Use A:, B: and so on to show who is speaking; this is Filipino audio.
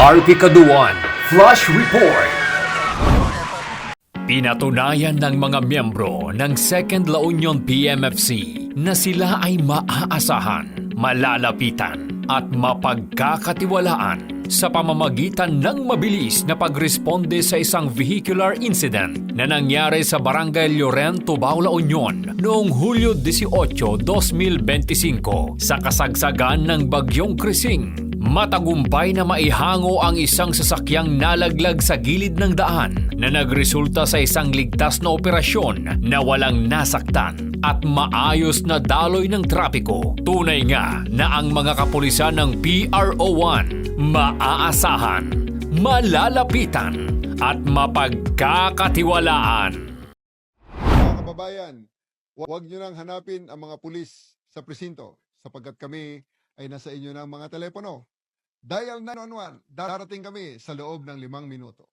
A: RP Kaduan Flash Report Pinatunayan ng mga miyembro ng Second La Union PMFC na sila ay maaasahan, malalapitan at mapagkakatiwalaan sa pamamagitan ng mabilis na pagresponde sa isang vehicular incident na nangyari sa Barangay Llorento, Baula Union noong Hulyo 18, 2025 sa kasagsagan ng Bagyong Krising. Matagumpay na maihango ang isang sasakyang nalaglag sa gilid ng daan na nagresulta sa isang ligtas na operasyon na walang nasaktan at maayos na daloy ng trapiko. Tunay nga na ang mga kapulisan ng PRO1 maaasahan, malalapitan at mapagkakatiwalaan.
B: Mga kababayan, hu- huwag nyo nang hanapin ang mga pulis sa presinto sapagkat kami ay nasa inyo ng mga telepono. Dial 911, darating kami sa loob ng limang minuto.